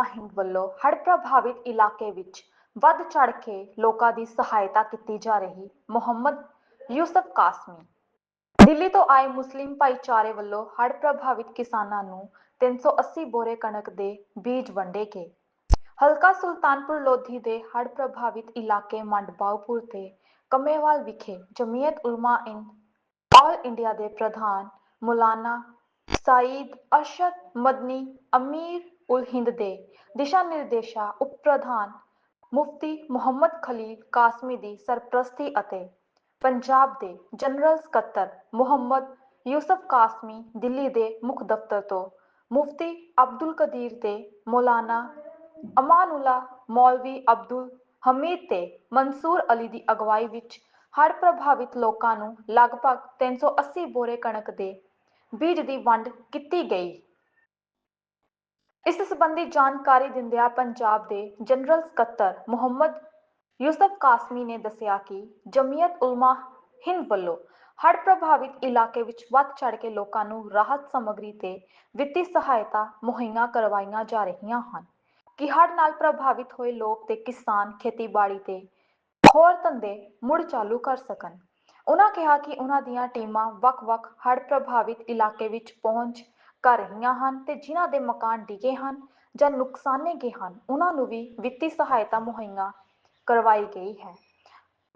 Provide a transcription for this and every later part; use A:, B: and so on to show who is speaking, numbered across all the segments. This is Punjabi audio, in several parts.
A: ਉਲਮਾ ਹਿੰਦ ਵੱਲੋਂ ਹੜ੍ਹ ਪ੍ਰਭਾਵਿਤ ਇਲਾਕੇ ਵਿੱਚ ਵੱਧ ਚੜ੍ਹ ਕੇ ਲੋਕਾਂ ਦੀ ਸਹਾਇਤਾ ਕੀਤੀ ਜਾ ਰਹੀ। ਮੁਹੰਮਦ ਯੂਸਫ ਕਾਸਮੀ ਦਿੱਲੀ ਤੋਂ ਆਏ ਮੁਸਲਿਮ ਭਾਈਚਾਰੇ ਵੱਲੋਂ ਹੜ੍ਹ ਪ੍ਰਭਾਵਿਤ ਕਿਸਾਨਾਂ ਨੂੰ 380 ਬੋਰੇ ਕਣਕ ਦੇ ਬੀਜ ਵੰਡੇ ਗਏ। ਹਲਕਾ ਸੁਲਤਾਨਪੁਰ ਲੋਧੀ ਦੇ ਹੜ੍ਹ ਪ੍ਰਭਾਵਿਤ ਇਲਾਕੇ ਮੰਡਬਾਉਪੁਰ ਤੇ ਕਮੇਵਾਲ ਵਿਖੇ ਜਮੀਅਤ ਉਲਮਾ ਇਨ ਆਲ ਇੰਡੀਆ ਦੇ ਪ੍ਰਧਾਨ ਮੌਲਾਨਾ ਸਾਈਦ ਅਰਸ਼ਦ ਮਦਨੀ ਅਮੀਰ ਉਲ ਹਿੰਦ ਦੇ ਦਿਸ਼ਾ ਨਿਰਦੇਸ਼ਾਂ ਉਪ ਪ੍ਰਧਾਨ ਮੁਫਤੀ ਮੁਹੰਮਦ ਖਲੀਲ ਕਾਸਮੀ ਦੀ ਸਰਪ੍ਰਸਤੀ ਅਤੇ ਪੰਜਾਬ ਦੇ ਜਨਰਲ ਸਕੱਤਰ ਮੁਹੰਮਦ ਯੂਸਫ ਕਾਸਮੀ ਦਿੱਲੀ ਦੇ ਮੁੱਖ ਦਫ਼ਤਰ ਤੋਂ ਮੁਫਤੀ ਅਬਦੁਲ ਕਦੀਰ ਤੇ ਮੌਲਾਨਾ ਅਮਾਨੁੱਲਾ ਮੌਲਵੀ ਅਬਦੁਲ ਹਮੀਦ ਤੇ ਮਨਸੂਰ ਅਲੀ ਦੀ ਅਗਵਾਈ ਵਿੱਚ ਹੜ੍ਹ ਪ੍ਰਭਾਵਿਤ ਲੋਕਾਂ ਨੂੰ ਲਗਭਗ 380 ਬੋਰੇ ਕਣਕ ਦੇ ਬੀਜ ਦੀ ਵੰਡ ਕੀਤੀ ਗਈ। ਇਸ ਸਬੰਧੀ ਜਾਣਕਾਰੀ ਦਿੰਦਿਆਂ ਪੰਜਾਬ ਦੇ ਜਨਰਲ ਸਕੱਤਰ ਮੁਹੰਮਦ ਯੂਸਫ ਕਾਸਮੀ ਨੇ ਦੱਸਿਆ ਕਿ ਜਮੀਅਤ ਉਲਮਾ ਹਿੰਦ ਵੱਲੋਂ ਹੜ੍ਹ ਪ੍ਰਭਾਵਿਤ ਇਲਾਕੇ ਵਿੱਚ ਵੱਧ ਚੜ੍ਹ ਕੇ ਲੋਕਾਂ ਨੂੰ ਰਾਹਤ ਸਮੱਗਰੀ ਤੇ ਵਿੱਤੀ ਸਹਾਇਤਾ ਮੁਹੱਈਆ ਕਰਵਾਈਆਂ ਜਾ ਰਹੀਆਂ ਹਨ। ਕਿ ਹੜ੍ਹ ਨਾਲ ਪ੍ਰਭਾਵਿਤ ਹੋਏ ਲੋਕ ਤੇ ਕਿਸਾਨ ਖੇਤੀਬਾੜੀ ਤੇ ਹੋਰ ਧੰਦੇ ਮੁੜ ਚਾਲੂ ਕਰ ਸਕਣ। ਉਹਨਾਂ ਕਿਹਾ ਕਿ ਉਹਨਾਂ ਦੀਆਂ ਟੀਮਾਂ ਵੱਖ-ਵੱਖ ਹੜ੍ਹ ਪ੍ਰਭਾਵਿਤ ਇਲਾਕੇ ਵਿੱਚ ਪਹੁੰਚ ਕਰ ਰਹੀਆਂ ਹਨ ਤੇ ਜਿਨ੍ਹਾਂ ਦੇ ਮਕਾਨ ਡਿੱਗੇ ਹਨ ਜਾਂ ਨੁਕਸਾਨੇ ਗਏ ਹਨ ਉਹਨਾਂ ਨੂੰ ਵੀ ਵਿੱਤੀ ਸਹਾਇਤਾ ਮੁਹੱਈਆ ਕਰਵਾਈ ਗਈ ਹੈ।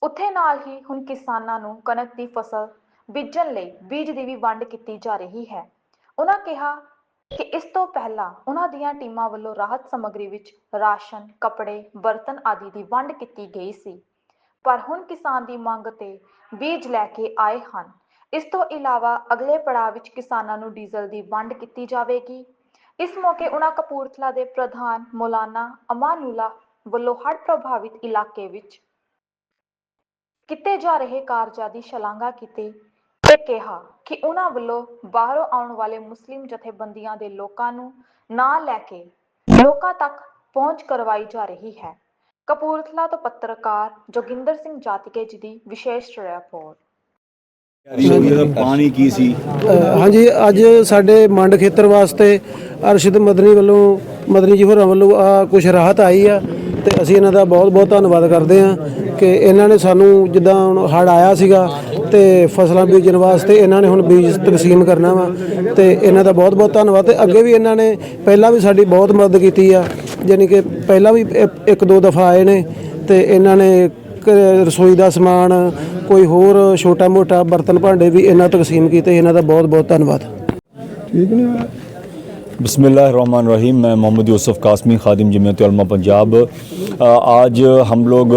A: ਉੱਥੇ ਨਾਲ ਹੀ ਹੁਣ ਕਿਸਾਨਾਂ ਨੂੰ ਕਣਕ ਦੀ ਫਸਲ ਬੀਜਣ ਲਈ ਬੀਜ ਦੀ ਵੀ ਵੰਡ ਕੀਤੀ ਜਾ ਰਹੀ ਹੈ। ਉਹਨਾਂ ਕਿਹਾ ਕਿ ਇਸ ਤੋਂ ਪਹਿਲਾਂ ਉਹਨਾਂ ਦੀਆਂ ਟੀਮਾਂ ਵੱਲੋਂ ਰਾਹਤ ਸਮੱਗਰੀ ਵਿੱਚ ਰਾਸ਼ਨ, ਕੱਪੜੇ, ਬਰਤਨ ਆਦਿ ਦੀ ਵੰਡ ਕੀਤੀ ਗਈ ਸੀ। ਪਰ ਹੁਣ ਕਿਸਾਨ ਦੀ ਮੰਗ ਤੇ ਬੀਜ ਲੈ ਕੇ ਆਏ ਹਨ। ਇਸ ਤੋਂ ਇਲਾਵਾ ਅਗਲੇ ਪੜਾਅ ਵਿੱਚ ਕਿਸਾਨਾਂ ਨੂੰ ਡੀਜ਼ਲ ਦੀ ਵੰਡ ਕੀਤੀ ਜਾਵੇਗੀ। ਇਸ ਮੌਕੇ ਉਹਨਾਂ ਕਪੂਰਥਲਾ ਦੇ ਪ੍ਰਧਾਨ ਮੌਲਾਨਾ ਅਮਾਨੁੱਲਾ ਵੱਲੋਂ ਹੜ੍ਹ ਪ੍ਰਭਾਵਿਤ ਇਲਾਕੇ ਵਿੱਚ ਕੀਤੇ ਜਾ ਰਹੇ ਕਾਰਜਾਂ ਦੀ ਸ਼ਲਾਘਾ ਕੀਤੀ ਤੇ ਕਿਹਾ ਕਿ ਉਹਨਾਂ ਵੱਲੋਂ ਬਾਹਰੋਂ ਆਉਣ ਵਾਲੇ ਮੁਸਲਿਮ ਜਥੇਬੰਦੀਆਂ ਦੇ ਲੋਕਾਂ ਨੂੰ ਨਾਲ ਲੈ ਕੇ ਲੋਕਾਂ ਤੱਕ ਪਹੁੰਚ ਕਰਵਾਈ ਜਾ ਰਹੀ ਹੈ। ਕਪੂਰਥਲਾ ਤੋਂ ਪੱਤਰਕਾਰ ਜੋਗਿੰਦਰ ਸਿੰਘ ਜਾਤਕੇ ਜੀ ਦੀ ਵਿਸ਼ੇਸ਼ ਰਿਪੋਰਟ।
B: ਪਾਣੀ ਕੀ ਸੀ?
C: ਹਾਂਜੀ, ਅੱਜ ਸਾਡੇ ਮੰਡ ਖੇਤਰ ਵਾਸਤੇ ਅਰਸ਼ਦ ਮਦਨੀ ਵੱਲੋਂ, ਮਦਨੀ ਜੀ ਹੋਰਾਂ ਵੱਲੋਂ ਆ ਕੁਝ ਰਾਹਤ ਆਈ ਆ ਤੇ ਅਸੀਂ ਇਹਨਾਂ ਦਾ ਬਹੁਤ ਬਹੁਤ ਧੰਨਵਾਦ ਕਰਦੇ ਆ ਕਿ ਇਹਨਾਂ ਨੇ ਸਾਨੂੰ ਜਿੱਦਾਂ ਹੁਣ ਹੜ ਆਇਆ ਸੀਗਾ ਤੇ ਫਸਲਾਂ ਬੀਜਣ ਵਾਸਤੇ ਇਹਨਾਂ ਨੇ ਹੁਣ ਬੀਜ ਤਕਸੀਮ ਕਰਨਾ ਵਾ ਤੇ ਇਹਨਾਂ ਦਾ ਬਹੁਤ ਬਹੁਤ ਧੰਨਵਾਦ ਤੇ ਅੱਗੇ ਵੀ ਇਹਨਾਂ ਨੇ ਪਹਿਲਾਂ ਵੀ ਸਾਡੀ ਬਹੁਤ ਮਦਦ ਕੀਤੀ ਆ ਯਾਨੀ ਕਿ ਪਹਿਲਾਂ ਵੀ ਇੱਕ- ਦੋ ਦਫਾ ਆਏ ਨੇ ਤੇ ਇਹਨਾਂ ਨੇ ਰਸੋਈ ਦਾ ਸਮਾਨ, ਕੋਈ ਹੋਰ ਛੋਟਾ ਮੋਟਾ ਬਰਤਨ ਭਾਂਡੇ ਵੀ ਇਹਨਾਂ ਤਕਸੀਮ ਕੀਤੇ, ਇਹਨਾਂ ਦਾ ਬਹੁਤ ਬਹੁਤ ਧੰਨਵਾਦ
B: بسم اللہ الرحمن الرحیم، میں محمد یوسف قاسمی، خادم جمعیت علماء پنجاب۔ آج ہم لوگ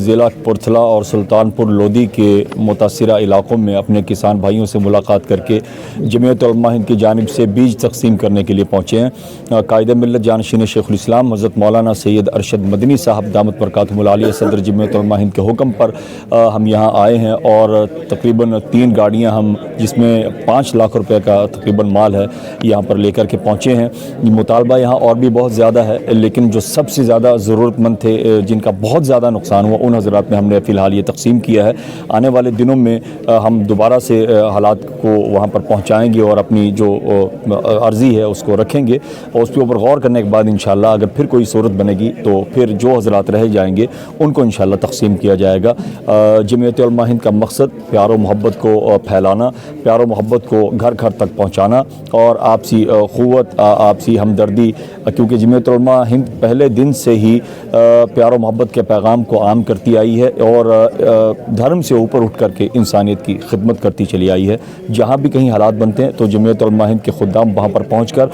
B: ضلع پرتھلا اور سلطان پور لودی کے متاثرہ علاقوں میں اپنے کسان بھائیوں سے ملاقات کر کے جمعیت علماء ہند کی جانب سے بیج تقسیم کرنے کے لیے پہنچے ہیں۔ قائد ملت جانشین شیخ الاسلام، حضرت مولانا سید ارشد مدنی صاحب دامت پرکات ملالیہ صدر جمعیت علماء ہند کے حکم پر ہم یہاں آئے ہیں اور تقریباً تین گاڑیاں ہم، جس میں پانچ لاکھ روپے کا تقریباً مال ہے، یہاں پر لے کر کے پہنچے ہیں۔ مطالبہ یہاں اور بھی بہت زیادہ ہے، لیکن جو سب سے زیادہ ضرورت مند تھے جن کا بہت زیادہ نقصان ہوا، ان حضرات میں ہم نے فی الحال یہ تقسیم کیا ہے۔ آنے والے دنوں میں ہم دوبارہ سے حالات کو وہاں پر پہنچائیں گے اور اپنی جو عرضی ہے، اس کو رکھیں گے۔ اور اس کے اوپر غور کرنے کے بعد انشاءاللہ اگر پھر کوئی صورت بنے گی، تو پھر جو حضرات رہ جائیں گے، ان کو انشاءاللہ تقسیم کیا جائے گا۔ جمعیت علماء ہند کا مقصد، پیار و محبت کو پھیلانا، پیار و محبت کو گھر گھر تک پہنچانا اور آپسی اخوت آپسی ہمدردی، کیونکہ جمعیت علماء ہند پہلے دن سے ہی پیار و محبت کے پیغام کو عام کرتی آئی ہے اور دھرم سے اوپر اٹھ کر کے انسانیت کی خدمت کرتی چلی آئی ہے۔ جہاں بھی کہیں حالات بنتے ہیں تو جمعیت علماء ہند کے خدام وہاں پر پہنچ کر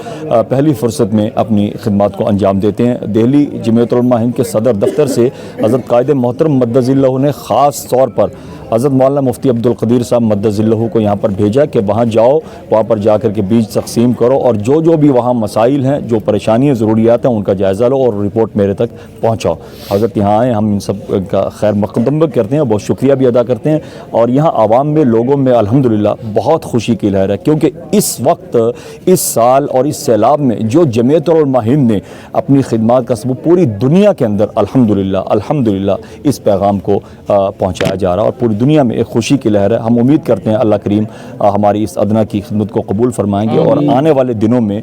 B: پہلی فرصت میں اپنی خدمات کو انجام دیتے ہیں۔ دہلی جمعیت علماء ہند کے صدر دفتر سے حضرت قائد محترم مدز اللہ نے خاص طور پر حضرت مولانا مفتی عبد القدیر صاحب مدد اللہ کو یہاں پر بھیجا کہ وہاں جاؤ، وہاں پر جا کر کے بیج تقسیم کرو اور جو جو بھی وہاں مسائل ہیں، جو پریشانیاں، ضروریات ہیں، ان کا جائزہ لو اور رپورٹ میرے تک پہنچاؤ۔ حضرت یہاں آئے، ہم ان سب کا خیر مقدم کرتے ہیں، بہت شکریہ بھی ادا کرتے ہیں۔ اور یہاں عوام میں، لوگوں میں الحمدللہ بہت خوشی کی لہر ہے، کیونکہ اس وقت، اس سال اور اس سیلاب میں جو جمعیت اور ہند نے اپنی خدمات کا ثبوت پوری دنیا کے اندر الحمدللہ الحمدللہ اس پیغام کو پہنچایا جا رہا اور پوری دنیا میں ایک خوشی کی لہر ہے۔ ہم امید کرتے ہیں اللہ کریم ہماری اس ادنا کی خدمت کو قبول فرمائیں گے اور آنے والے دنوں میں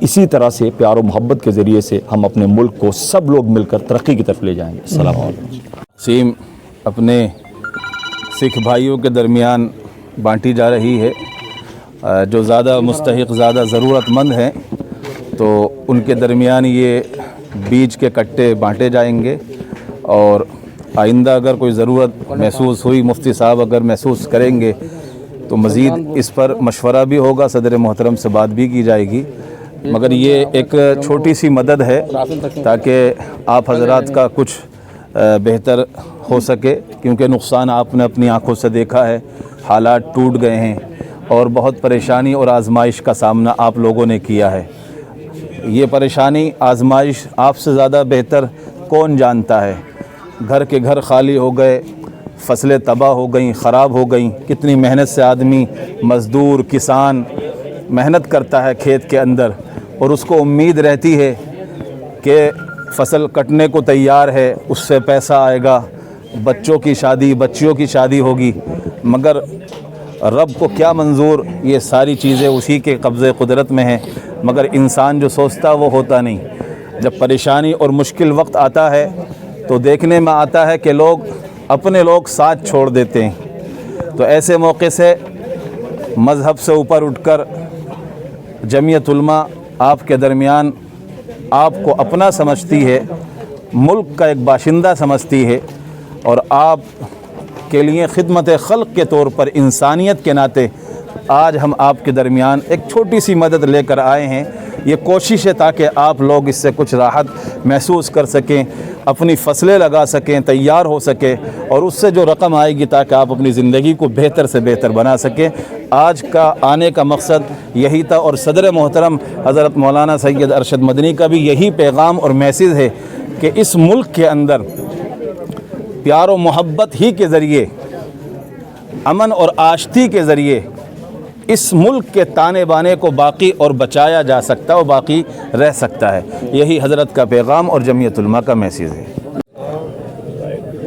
B: اسی طرح سے پیار و محبت کے ذریعے سے ہم اپنے ملک کو سب
D: لوگ مل کر ترقی کی طرف لے جائیں گے۔ السلام علیکم۔ سیم اپنے سکھ بھائیوں کے درمیان بانٹی جا رہی ہے۔ جو زیادہ مستحق زیادہ ضرورت مند ہیں تو ان کے درمیان یہ بیج کے کٹے بانٹے جائیں گے اور آئندہ اگر کوئی ضرورت محسوس ہوئی، مفتی صاحب اگر محسوس کریں گے تو مزید اس پر مشورہ بھی ہوگا، صدر محترم سے بات بھی کی جائے گی۔ مگر یہ ایک چھوٹی سی مدد ہے تاکہ آپ حضرات کا کچھ بہتر ہو سکے، کیونکہ نقصان آپ نے اپنی آنکھوں سے دیکھا ہے، حالات ٹوٹ گئے ہیں اور بہت پریشانی اور آزمائش کا سامنا آپ لوگوں نے کیا ہے۔ یہ پریشانی، آزمائش آپ سے زیادہ بہتر کون جانتا ہے؟ گھر کے گھر خالی ہو گئے، فصلیں تباہ ہو گئیں، خراب ہو گئیں۔ کتنی محنت سے آدمی، مزدور، کسان محنت کرتا ہے کھیت کے اندر اور اس کو امید رہتی ہے کہ فصل کٹنے کو تیار ہے، اس سے پیسہ آئے گا، بچوں کی شادی، بچیوں کی شادی ہوگی۔ مگر رب کو کیا منظور؟ یہ ساری چیزیں اسی کے قبضے قدرت میں ہیں۔ مگر انسان جو سوچتا وہ ہوتا نہیں۔ جب پریشانی اور مشکل وقت آتا ہے تو دیکھنے میں آتا ہے کہ لوگ اپنے لوگ ساتھ چھوڑ دیتے ہیں۔ تو ایسے موقع سے مذہب سے اوپر اٹھ کر جمعیت علماء آپ کے درمیان آپ کو اپنا سمجھتی ہے، ملک کا ایک باشندہ سمجھتی ہے اور آپ کے لیے خدمت خلق کے طور پر انسانیت کے ناطے آج ہم آپ کے درمیان ایک چھوٹی سی مدد لے کر آئے ہیں۔ یہ کوشش ہے تاکہ آپ لوگ اس سے کچھ راحت محسوس کر سکیں، اپنی فصلیں لگا سکیں، تیار ہو سکے اور اس سے جو رقم آئے گی تاکہ آپ اپنی زندگی کو بہتر سے بہتر بنا سکیں۔ آج کا آنے کا مقصد یہی تھا اور صدر محترم حضرت مولانا سید ارشد مدنی کا بھی یہی پیغام اور میسیج ہے کہ اس ملک کے اندر پیار و محبت ہی کے ذریعے، امن اور آشتی کے ذریعے इस मुल्क के ताने बाने को बाकी और बचाया जा सकता है और बाकी रह सकता है यही हज़रत का पैगाम और जमीयतुलमा का मैसेज है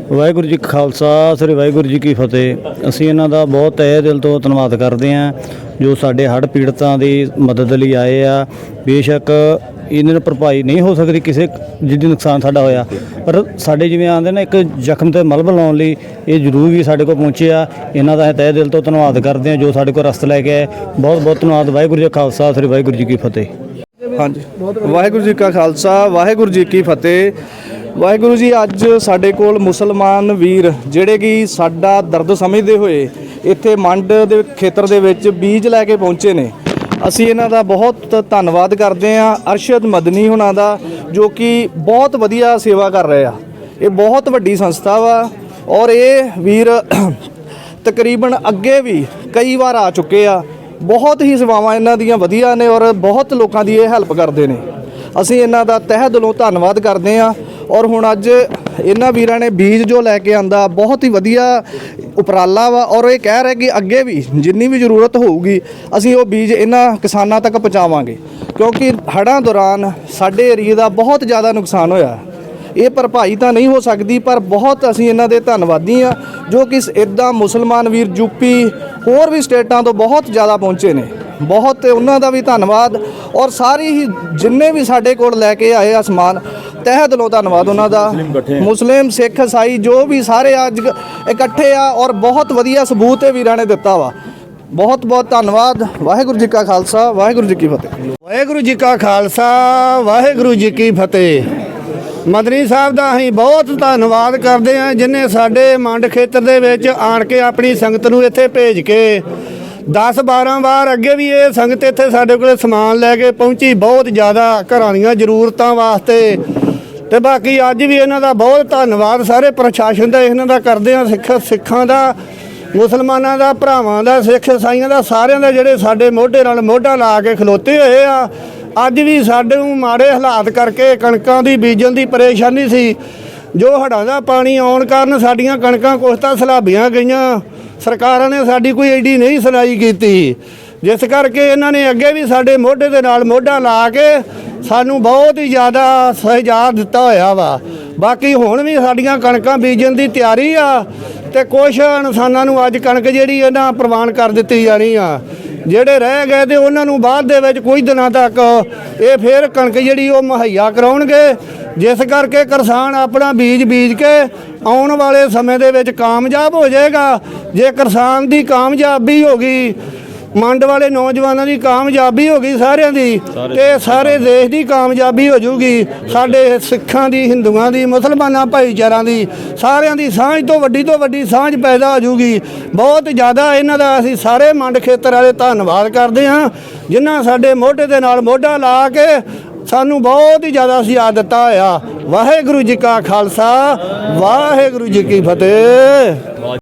E: ਵਾਹਿਗੁਰੂ ਜੀ ਕਾ ਖਾਲਸਾ ਸ੍ਰੀ ਵਾਹਿਗੁਰੂ ਜੀ ਕੀ ਫਤਿਹ ਅਸੀਂ ਇਹਨਾਂ ਦਾ ਬਹੁਤ ਤਹਿ ਦਿਲ ਤੋਂ ਧੰਨਵਾਦ ਕਰਦੇ ਹਾਂ ਜੋ ਸਾਡੇ ਹੜ੍ਹ ਪੀੜਤਾਂ ਦੀ ਮਦਦ ਲਈ ਆਏ ਆ ਬੇਸ਼ੱਕ ਇਹਨਾਂ ਨੂੰ ਭਰਪਾਈ ਨਹੀਂ ਹੋ ਸਕਦੀ ਕਿਸੇ ਜਿੱਦੀ ਨੁਕਸਾਨ ਸਾਡਾ ਹੋਇਆ। ਪਰ ਸਾਡੇ ਜਿਵੇਂ ਆਂਦੇ ਨੇ, ਇੱਕ ਜ਼ਖਮ ਤੇ ਮਲਬ ਲਾਉਣ ਲਈ ਇਹ ਜ਼ਰੂਰ ਵੀ ਸਾਡੇ ਕੋਲ ਪਹੁੰਚੇ ਆ। ਇਹਨਾਂ ਦਾ ਅਸੀਂ ਤਹਿ ਦਿਲ ਤੋਂ ਧੰਨਵਾਦ ਕਰਦੇ ਹਾਂ ਜੋ ਸਾਡੇ ਕੋਲ ਰਸਤ ਲੈ ਕੇ ਆਏ। ਬਹੁਤ ਬਹੁਤ ਧੰਨਵਾਦ। ਵਾਹਿਗੁਰੂ ਜੀ ਖਾਲਸਾ, ਸ੍ਰੀ ਵਾਹਿਗੁਰੂ ਜੀ ਕੀ ਫਤਿਹ।
F: ਹਾਂਜੀ। ਵਾਹਿਗੁਰੂ ਜੀ ਕਾ ਖਾਲਸਾ, ਵਾਹਿਗੁਰੂ ਜੀ ਕੀ ਫਤਿਹ। ਵਾਹਿਗੁਰੂ ਜੀ, ਅੱਜ ਸਾਡੇ ਕੋਲ ਮੁਸਲਮਾਨ ਵੀਰ ਜਿਹੜੇ ਕਿ ਸਾਡਾ ਦਰਦ ਸਮਝਦੇ ਹੋਏ ਇੱਥੇ ਮੰਡ ਦੇ ਖੇਤਰ ਦੇ ਵਿੱਚ ਬੀਜ ਲੈ ਕੇ ਪਹੁੰਚੇ ਨੇ। ਅਸੀਂ ਇਹਨਾਂ ਦਾ ਬਹੁਤ ਧੰਨਵਾਦ ਕਰਦੇ ਹਾਂ ਅਰਸ਼ਦ ਮਦਨੀ ਹੁਣਾਂ ਦਾ, ਜੋ ਕਿ ਬਹੁਤ ਵਧੀਆ ਸੇਵਾ ਕਰ ਰਹੇ ਆ। ਇਹ ਬਹੁਤ ਵੱਡੀ ਸੰਸਥਾ ਵਾ ਔਰ ਇਹ ਵੀਰ ਤਕਰੀਬਨ ਅੱਗੇ ਵੀ ਕਈ ਵਾਰ ਆ ਚੁੱਕੇ ਆ। ਬਹੁਤ ਹੀ ਸੇਵਾਵਾਂ ਇਹਨਾਂ ਦੀਆਂ ਵਧੀਆ ਨੇ ਔਰ ਬਹੁਤ ਲੋਕਾਂ ਦੀ ਇਹ ਹੈਲਪ ਕਰਦੇ ਨੇ। ਅਸੀਂ ਇਹਨਾਂ ਦਾ ਤਹਿ ਦਿਲੋਂ ਧੰਨਵਾਦ ਕਰਦੇ ਹਾਂ ਔਰ ਹੁਣ ਅੱਜ ਇਹਨਾਂ ਵੀਰਾਂ ਨੇ ਬੀਜ ਜੋ ਲੈ ਕੇ ਆਂਦਾ, ਬਹੁਤ ਹੀ ਵਧੀਆ ਉਪਰਾਲਾ ਵਾ ਔਰ ਇਹ ਕਹਿ ਰਿਹਾ ਕਿ ਅੱਗੇ ਵੀ ਜਿੰਨੀ ਵੀ ਜ਼ਰੂਰਤ ਹੋਊਗੀ, ਅਸੀਂ ਉਹ ਬੀਜ ਇਹਨਾਂ ਕਿਸਾਨਾਂ ਤੱਕ ਪਹੁੰਚਾਵਾਂਗੇ। ਕਿਉਂਕਿ ਹੜ੍ਹਾਂ ਦੌਰਾਨ ਸਾਡੇ ਏਰੀਏ ਦਾ ਬਹੁਤ ਜ਼ਿਆਦਾ ਨੁਕਸਾਨ ਹੋਇਆ। ਇਹ ਭਰਪਾਈ ਤਾਂ ਨਹੀਂ ਹੋ ਸਕਦੀ, ਪਰ ਬਹੁਤ ਅਸੀਂ ਇਹਨਾਂ ਦੇ ਧੰਨਵਾਦੀ ਆ ਜੋ ਕਿ ਇਦਾਂ ਮੁਸਲਮਾਨ ਵੀਰ ਯੂਪੀ ਹੋਰ ਵੀ ਸਟੇਟਾਂ ਤੋਂ ਬਹੁਤ ਜ਼ਿਆਦਾ ਪਹੁੰਚੇ ਨੇ। ਬਹੁਤ ਉਹਨਾਂ ਦਾ ਵੀ ਧੰਨਵਾਦ ਔਰ ਸਾਰੀ ਹੀ ਜਿੰਨੇ ਵੀ ਸਾਡੇ ਕੋਲ ਲੈ ਕੇ ਆਏ ਆ ਸਮਾਨ ਤਹਿ ਦਿਲੋਂ ਧੰਨਵਾਦ ਉਹਨਾਂ ਦਾ। ਮੁਸਲਿਮ ਸਿੱਖ ਈਸਾਈ ਜੋ ਵੀ ਸਾਰੇ ਅੱਜ ਇਕੱਠੇ ਆ ਔਰ ਬਹੁਤ ਵਧੀਆ ਸਬੂਤ ਇਹ ਵੀਰਾਂ ਨੇ ਦਿੱਤਾ ਵਾ। ਬਹੁਤ ਬਹੁਤ ਧੰਨਵਾਦ। ਵਾਹਿਗੁਰੂ ਜੀ ਕਾ ਖਾਲਸਾ ਵਾਹਿਗੁਰੂ ਜੀ ਕੀ ਫਤਿਹ।
G: ਵਾਹਿਗੁਰੂ ਜੀ ਕਾ ਖਾਲਸਾ ਵਾਹਿਗੁਰੂ ਜੀ ਕੀ ਫਤਿਹ। ਮਦਨੀ ਸਾਹਿਬ ਦਾ ਅਸੀਂ ਬਹੁਤ ਧੰਨਵਾਦ ਕਰਦੇ ਹਾਂ ਜਿਨੇ ਸਾਡੇ ਮੰਡ ਖੇਤਰ ਦੇ ਵਿੱਚ ਆਣ ਕੇ ਆਪਣੀ ਸੰਗਤ ਨੂੰ ਇੱਥੇ ਭੇਜ ਕੇ 10 12 ਵਾਰ ਅੱਗੇ ਵੀ ਇਹ ਸੰਗਤ ਇੱਥੇ ਸਾਡੇ ਕੋਲੇ ਸਮਾਨ ਲੈ ਕੇ ਪਹੁੰਚੀ, ਬਹੁਤ ਜ਼ਿਆਦਾ ਘਰਾਂ ਦੀਆਂ ਜ਼ਰੂਰਤਾਂ ਵਾਸਤੇ। ਤੇ ਬਾਕੀ ਅੱਜ ਵੀ ਇਹਨਾਂ ਦਾ ਬਹੁਤ ਧੰਨਵਾਦ ਸਾਰੇ ਪ੍ਰਸ਼ਾਸਨ ਦਾ, ਇਹਨਾਂ ਦਾ ਕਰਦੇ ਹਾਂ ਸਿੱਖ, ਸਿੱਖਾਂ ਦਾ, ਮੁਸਲਮਾਨਾਂ ਦਾ, ਭਰਾਵਾਂ ਦਾ, ਸਿੱਖ ਇਸਾਈਆਂ ਦਾ, ਸਾਰਿਆਂ ਦਾ ਜਿਹੜੇ ਸਾਡੇ ਮੋਢੇ ਨਾਲ ਮੋਢਾ ਲਾ ਕੇ ਖਲੋਤੇ ਹੋਏ ਆ। ਅੱਜ ਵੀ ਸਾਡੇ ਨੂੰ ਮਾੜੇ ਹਾਲਾਤ ਕਰਕੇ ਕਣਕਾਂ ਦੀ ਬੀਜਣ ਦੀ ਪਰੇਸ਼ਾਨੀ ਸੀ। ਜੋ ਹੜ੍ਹਾਂ ਦਾ ਪਾਣੀ ਆਉਣ ਕਾਰਨ ਸਾਡੀਆਂ ਕਣਕਾਂ ਕੁਛ ਤਾਂ ਸਲਾਬੀਆਂ ਗਈਆਂ। ਸਰਕਾਰਾਂ ਨੇ ਸਾਡੀ ਕੋਈ ਐਡੀ ਨਹੀਂ ਸੁਣਾਈ ਕੀਤੀ। ਜਿਸ ਕਰਕੇ ਇਹਨਾਂ ਨੇ ਅੱਗੇ ਵੀ ਸਾਡੇ ਮੋਢੇ ਦੇ ਨਾਲ ਮੋਢਾ ਲਾ ਕੇ ਸਾਨੂੰ ਬਹੁਤ ਹੀ ਜ਼ਿਆਦਾ ਸਹਿਜਾਰ ਦਿੱਤਾ ਹੋਇਆ ਵਾ। ਬਾਕੀ ਹੁਣ ਵੀ ਸਾਡੀਆਂ ਕਣਕਾਂ ਬੀਜਣ ਦੀ ਤਿਆਰੀ ਆ ਤੇ ਕੁਝ ਇਨਸਾਨਾਂ ਨੂੰ ਅੱਜ ਕਣਕ ਜਿਹੜੀ ਇਹਨਾਂ ਪ੍ਰਵਾਨ ਕਰ ਦਿੱਤੀ ਜਾਣੀ ਆ। ਜਿਹੜੇ ਰਹਿ ਗਏ ਤੇ ਉਹਨਾਂ ਨੂੰ ਬਾਅਦ ਦੇ ਵਿੱਚ ਕੁਝ ਦਿਨਾਂ ਤੱਕ ਇਹ ਫੇਰ ਕਣਕ ਜਿਹੜੀ ਉਹ ਮੁਹੱਈਆ ਕਰਾਉਣਗੇ। ਜਿਸ ਕਰਕੇ ਕਿਸਾਨ ਆਪਣਾ ਬੀਜ ਬੀਜ ਕੇ ਆਉਣ ਵਾਲੇ ਸਮੇਂ ਦੇ ਵਿੱਚ ਕਾਮਯਾਬ ਹੋ ਜਾਏਗਾ। ਜੇ ਕਿਸਾਨ ਦੀ ਕਾਮਯਾਬੀ ਹੋ ਗਈ ਮੰਡ ਵਾਲੇ ਨੌਜਵਾਨਾਂ ਦੀ ਕਾਮਯਾਬੀ ਹੋ ਗਈ ਸਾਰਿਆਂ ਦੀ ਤੇ ਸਾਰੇ ਦੇਸ਼ ਦੀ ਕਾਮਯਾਬੀ ਹੋ ਜੂਗੀ ਸਾਡੇ ਸਿੱਖਾਂ ਦੀ ਹਿੰਦੂਆਂ ਦੀ ਮੁਸਲਮਾਨਾਂ ਭਾਈਚਾਰਿਆਂ ਦੀ ਸਾਰਿਆਂ ਦੀ ਸਾਂਝ ਤੋਂ ਵੱਡੀ ਤੋਂ ਵੱਡੀ ਸਾਂਝ ਪੈਦਾ ਹੋ ਜੂਗੀ ਬਹੁਤ ਜ਼ਿਆਦਾ ਇਹਨਾਂ ਦਾ ਅਸੀਂ ਸਾਰੇ ਮੰਡ ਖੇਤਰ ਵਾਲੇ ਧੰਨਵਾਦ ਕਰਦੇ ਹਾਂ ਜਿਨ੍ਹਾਂ ਸਾਡੇ ਮੋਢੇ ਦੇ ਨਾਲ ਮੋਢਾ ਲਾ ਕੇ ਸਾਨੂੰ ਬਹੁਤ ਹੀ ਜ਼ਿਆਦਾ ਸਿਆਦ ਦਿੱਤਾ ਹੋਇਆ ਵਾਹਿਗੁਰੂ ਜੀ ਕਾ ਖਾਲਸਾ, ਵਾਹਿਗੁਰੂ ਜੀ ਕੀ ਫਤਿਹ।